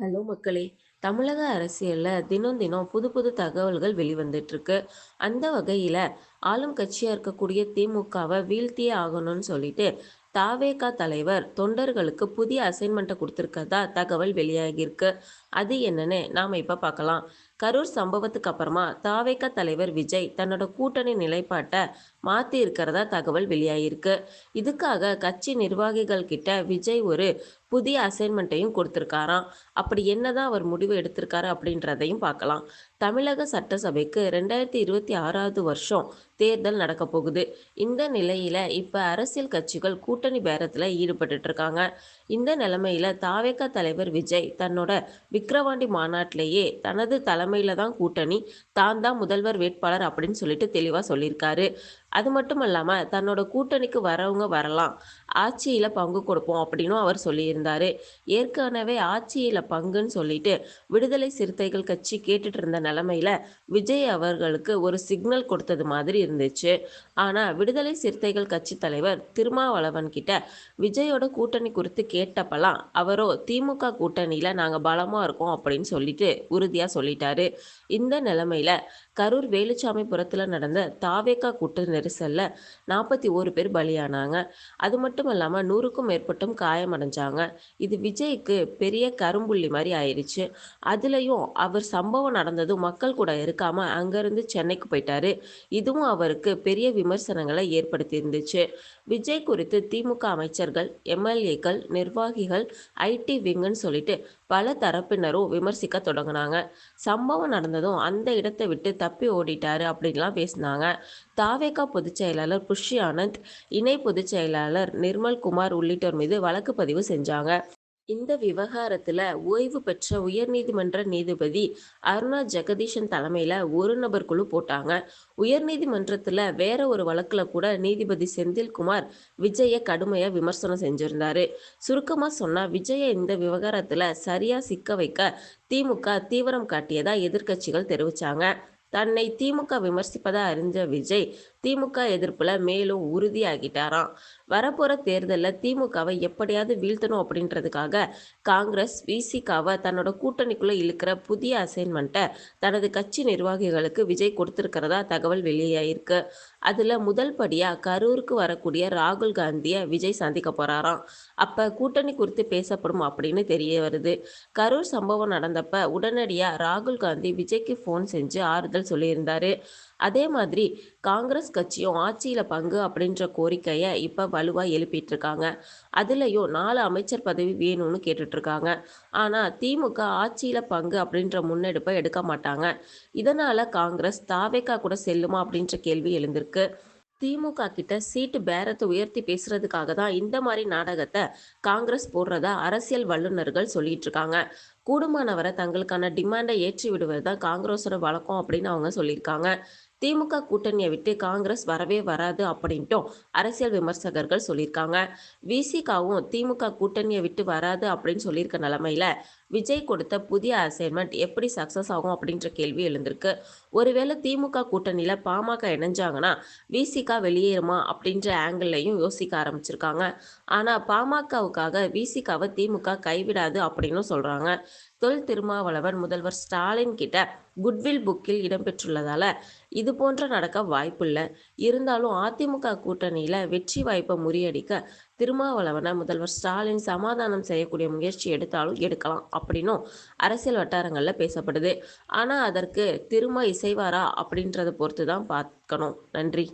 Hello மக்களே! தமிழக அரசியல்ல தினம் தினம் புது புது தகவல்கள் வெளிவந்துட்டு இருக்கு. அந்த வகையில ஆளும் கட்சியா இருக்கக்கூடிய திமுகவை வீழ்த்தியே ஆகணும்னு சொல்லிட்டு தவேகா தலைவர் தொண்டர்களுக்கு புதிய அசைன்மெண்ட்டை கொடுத்துருக்கதா தகவல் வெளியாகியிருக்கு. அது என்னன்னு நாம இப்போ பார்க்கலாம். கரூர் சம்பவத்துக்கு அப்புறமா தவேகா தலைவர் விஜய் தன்னோட கூட்டணி நிலைப்பாட்டை மாத்தி இருக்கிறதா தகவல் வெளியாகியிருக்கு. இதுக்காக கட்சி நிர்வாகிகள் கிட்ட விஜய் ஒரு புதிய அசைன்மெண்ட்டையும் கொடுத்துருக்காராம் அப்படி என்னதான் அவர் முடிவு எடுத்திருக்காரு அப்படின்றதையும் பார்க்கலாம். தமிழக சட்டசபைக்கு ரெண்டாயிரத்து இருபத்தாறாவது வருஷம் தேர்தல் நடக்கப் போகுது. இந்த நிலையில இப்ப அரசியல் கட்சிகள் கூட்டணி பேரத்துல ஈடுபட்டு இருக்காங்க. இந்த நிலைமையில தவேகா தலைவர் விஜய் தன்னோட விக்கிரவாண்டி மாநாட்டிலேயே தனது தலைமையில தான் கூட்டணி, தான் தான் முதல்வர் வேட்பாளர் அப்படின்னு சொல்லிட்டு தெளிவா சொல்லியிருக்காரு. அது மட்டும் இல்லாம தன்னோட கூட்டணிக்கு வரவங்க வரலாம். ஆட்சியில் பங்கு கொடுப்போம் அப்படின்னும் அவர் சொல்லியிருந்தார் ஏற்கனவே ஆட்சியில் பங்குன்னு சொல்லிட்டு விடுதலை சிறுத்தைகள் கட்சி கேட்டுட்டு இருந்த நிலமையில விஜய் அவர்களுக்கு ஒரு சிக்னல் கொடுத்தது மாதிரி இருந்துச்சு. ஆனால் விடுதலை சிறுத்தைகள் கட்சி தலைவர் திருமாவளவன் கிட்ட விஜயோட கூட்டணி குறித்து கேட்டப்பலாம் அவரோ திமுக கூட்டணியில் நாங்கள் பலமாக இருக்கோம் அப்படின்னு சொல்லிட்டு உறுதியாக சொல்லிட்டாரு. இந்த நிலமையில கரூர் வேலுச்சாமிபுரத்தில் நடந்த தவேகா கூட்ட நெரிசலில் நாற்பத்தி ஓரு பேர் பலியானாங்க. அது மட்டும் இல்லாமல் நூறுக்கும் மேற்பட்டும் காயமடைஞ்சாங்க. இது விஜய்க்கு பெரிய கரும்புள்ளி மாதிரி ஆயிடுச்சு அதுலேயும் அவர் சம்பவம் நடந்ததும் மக்கள் கூட இருக்காமல் அங்கேருந்து சென்னைக்கு போயிட்டாரு. இதுவும் அவருக்கு பெரிய விமர்சனங்களை ஏற்படுத்தியிருந்துச்சு. விஜய் குறித்து திமுக அமைச்சர்கள், எம்எல்ஏக்கள் நிர்வாகிகள், ஐடி விங்குன்னு சொல்லிட்டு பல தரப்பினரும் விமர்சிக்க தொடங்கினாங்க சம்பவம் நடந்ததும் அந்த இடத்தை விட்டு தப்பி தப்பி ஓடிட்டாரு அப்படின்லாம் பேசினாங்க. தவேகா பொதுச் செயலாளர் புஷி ஆனந்த், இணை பொதுச் செயலாளர் நிர்மல்குமார் உள்ளிட்டோர் மீது வழக்கு பதிவு செஞ்சாங்க. இந்த விவகாரத்துல ஓய்வு பெற்ற உயர்நீதிமன்ற நீதிபதி அருணா ஜெகதீஷன் தலைமையில ஒரு நபர் குழு போட்டாங்க. உயர்நீதிமன்றத்துல வேற ஒரு வழக்குல கூட நீதிபதி செந்தில்குமார் விஜய கடுமையா விமர்சனம் செஞ்சிருந்தாரு. சுருக்கமா சொன்னா விஜய இந்த விவகாரத்துல சரியா சிக்க வைக்க திமுக தீவிரம் காட்டியதா எதிர்க்கட்சிகள் தெரிவிச்சாங்க. தன்னை திமுக விமர்சிப்பதா அறிஞ்ச விஜய் திமுக எதிர்ப்புல மேலும் உறுதியாகிட்டாராம். வரப்போற தேர்தலில் திமுகவை எப்படியாவது வீழ்த்தணும் அப்படின்றதுக்காக காங்கிரஸ், விசிகாவை தன்னோட கூட்டணிக்குள்ளே இழுக்கிற புதிய அசைன்மெண்ட்டை தனது கட்சி நிர்வாகிகளுக்கு விஜய் கொடுத்துருக்கிறதா தகவல் வெளியாயிருக்கு அதில் முதல் படியாக கரூருக்கு வரக்கூடிய ராகுல் காந்தியை விஜய் சந்திக்க போகிறாராம் அப்போ கூட்டணி குறித்து பேசப்படும் அப்படின்னு தெரிய வருது. கரூர் சம்பவம் நடந்தப்ப உடனடியாக ராகுல் காந்தி விஜய்க்கு ஃபோன் செஞ்சு ஆறுதல் சொல்லியிருந்தாரு. அதே மாதிரி காங்கிரஸ் கட்சியும் ஆட்சியில் பங்கு அப்படின்ற கோரிக்கையை இப்போ வலுவாக எழுப்பிட்டு இருக்காங்க. அதுலேயும் நாலு அமைச்சர் பதவி வேணும்னு கேட்டுட்ருக்காங்க இருக்காங்க. திமுக ஆட்சியில் பங்கு அப்படின்ற முன்னெடுப்பை எடுக்க மாட்டாங்க. இதனால் காங்கிரஸ் தாவேக்கா கூட செல்லுமா அப்படின்ற கேள்வி எழுந்திருக்கு. திமுக கிட்ட சீட்டு பேரத்தை உயர்த்தி பேசுறதுக்காக தான் இந்த மாதிரி நாடகத்தை காங்கிரஸ் போடுறதா அரசியல் வல்லுனர்கள் சொல்லிட்டு இருக்காங்க. கூடுமானவரை தங்களுக்கான டிமாண்டை ஏற்றி விடுவது தான் காங்கிரஸோட வழக்கம் அப்படின்னு அவங்க சொல்லியிருக்காங்க. திமுக கூட்டணியை விட்டு காங்கிரஸ் வரவே வராது அப்படின்ட்டும் அரசியல் விமர்சகர்கள் சொல்லியிருக்காங்க. விசிகாவும் திமுக கூட்டணியை விட்டு வராது அப்படின்னு சொல்லியிருக்க நிலமையில விஜய் கொடுத்த புதிய அசைன்மெண்ட் எப்படி சக்சஸ் ஆகும் அப்படின்ற கேள்வி எழுந்திருக்கு. ஒருவேளை திமுக கூட்டணியில பாமக இணைஞ்சாங்கன்னா விசிகா வெளியேறுமா அப்படின்ற ஆங்கிள்லையும் யோசிக்க ஆரம்பிச்சிருக்காங்க. ஆனா பாமகவுக்காக விசிகாவை திமுக கைவிடாது அப்படின்னும் சொல்றாங்க. தொல் திருமாவளவன் முதல்வர் ஸ்டாலின் கிட்ட குட்வில் புக்கில் இடம்பெற்றுள்ளதால இது போன்ற நடக்க வாய்ப்பில்ல. இருந்தாலும் அதிமுக கூட்டணியில் கூட்டணியில வெற்றி வாய்ப்பை முறியடிக்க திருமாவளவன முதல்வர் ஸ்டாலின் சமாதானம் செய்யக்கூடிய முயற்சி எடுத்தாலும் எடுக்கலாம் அப்படின்னும் அரசியல் வட்டாரங்களில் பேசப்படுது. ஆனால் அதற்கு திருமா இசைவாரா அப்படின்றத பொறுத்து தான் பார்க்கணும். நன்றி.